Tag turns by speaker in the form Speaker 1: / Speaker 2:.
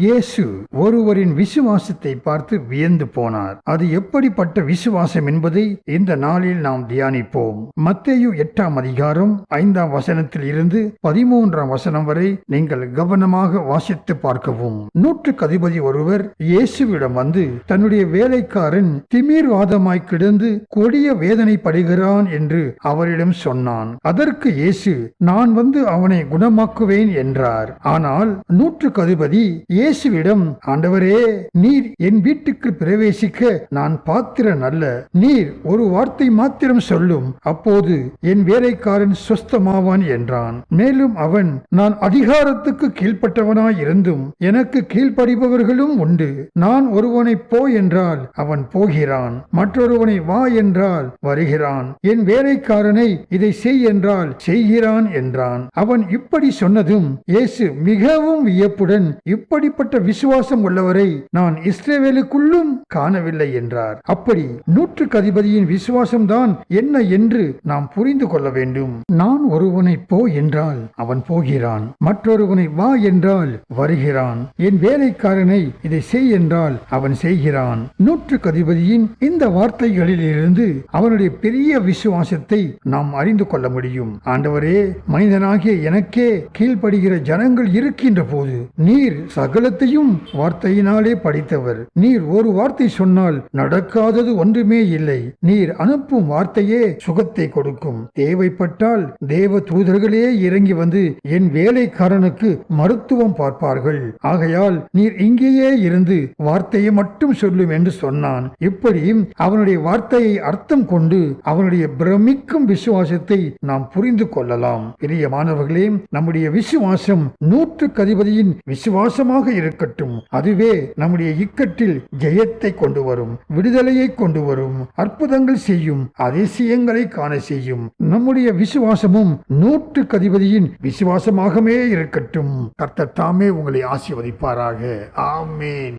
Speaker 1: Yesu ஒருவரின் விசுவாசத்தை பார்த்து வியந்து போனார். அது எப்படிப்பட்ட விசுவாசம் என்பதை இந்த நாளில் நாம் தியானிப்போம். மத்தேயு எட்டாம் அதிகாரம் ஐந்தாம் வசனத்தில் இருந்து பதிமூன்றாம் வசனம் வரை நீங்கள் கவனமாக வாசித்து பார்க்கவும். நூற்றுக்கு அதிபதி ஒருவர் இயேசுவிடம் வந்து தன்னுடைய வேலைக்காரன் திமிர்வாதமாய் கிடந்து கொடிய வேதனை படுகிறான் என்று அவரிடம் சொன்னான். அதற்கு இயேசு நான் வந்து அவனை குணமாக்குவேன் என்றார். ஆனால் நூற்றுக்கு அதிபதி இயேசுவிடம் ஆண்டவரே நீர் என் வீட்டுக்கு பிரவேசிக்க நான் பாத்திரன் அல்ல. நீர் ஒரு வார்த்தை மாத்திரம் சொல்லும். அப்போது என் வேலைக்காரன் சுஸ்தமாவான் என்றான். மேலும் அவன் நான் அதிகாரத்துக்கு கீழ்ப்பட்டவனாய் இருந்தும் எனக்கு கீழ்ப்படிபவர்களும் உண்டு. நான் ஒருவனை போ என்றால் அவன் போகிறான். மற்றொருவனை வா என்றால் வருகிறான். என் வேலைக்காரனை இதை செய் என்றால் செய்கிறான் என்றான். அவன் இப்படி சொன்னதும் இயேசு மிகவும் வியப்புடன் இப்படிப்பட்ட விசுவாசம் உள்ளவரை நான் இஸ்ரேவேலுக்குள்ளும் காணவில்லை என்றார். அப்படி நூற்றுக்கு அதிபதியின் விசுவாசம்தான் என்ன என்று நாம் புரிந்து கொள்ள வேண்டும். நான் ஒருவனை போ என்றால் அவன் போகிறான். மற்றொருவனை வா என்றால் வருகிறான். என் வேலைக்காரனை இதை செய் என்றால் அவன் செய்கிறான். நூற்றுக்கு அதிபதியின் இந்த வார்த்தைகளில் இருந்து அவனுடைய பெரிய விசுவாசத்தை நாம் அறிந்து கொள்ள முடியும். ஆண்டவரே மனிதனாகிய எனக்கே கீழ்ப்படுகிற ஜனங்கள் இருக்கின்ற போது நீர் சகலத்தையும் வார்த்தையினாலே படித்தவர். நீர் ஒரு வார்த்தை சொன்னால் நடக்காதது ஒன்றுமே இல்லை. நீர் அனுப்பும் வார்த்தையே சுகத்தை கொடுக்கும். தேவைப்பட்டால் தேவ தூதர்களே இறங்கி வந்து என் வேலைக்காரனுக்கு மருத்துவம் பார்ப்பார்கள். ஆகையால் நீர் இங்கேயே இருந்து வார்த்தையை மட்டும் சொல்லும் என்று சொன்னான். இப்படி அவனுடைய வார்த்தையை அர்த்தம் கொண்டு அவனுடைய பிரமிக்கும் விசுவாசத்தை நாம் புரிந்து கொள்ளலாம். பெரிய மாணவர்களே நம்முடைய விசுவாசம் நூற்றுக்கு அதிபதியின் விசுவாசமாக இருக்கட்டும். அதுவே நம்முடைய இக்கட்டில் ஜெயத்தை கொண்டு வரும் விடுதலையை கொண்டு வரும் அற்புதங்கள் செய்யும் அதிசயங்களை காண செய்யும். நம்முடைய விசுவாசமும் நூற்று கதிபதியின் விசுவாசமாகவே இருக்கட்டும். கர்த்தர் தாமே உங்களை ஆசீர்வதிப்பாராக. ஆமேன்.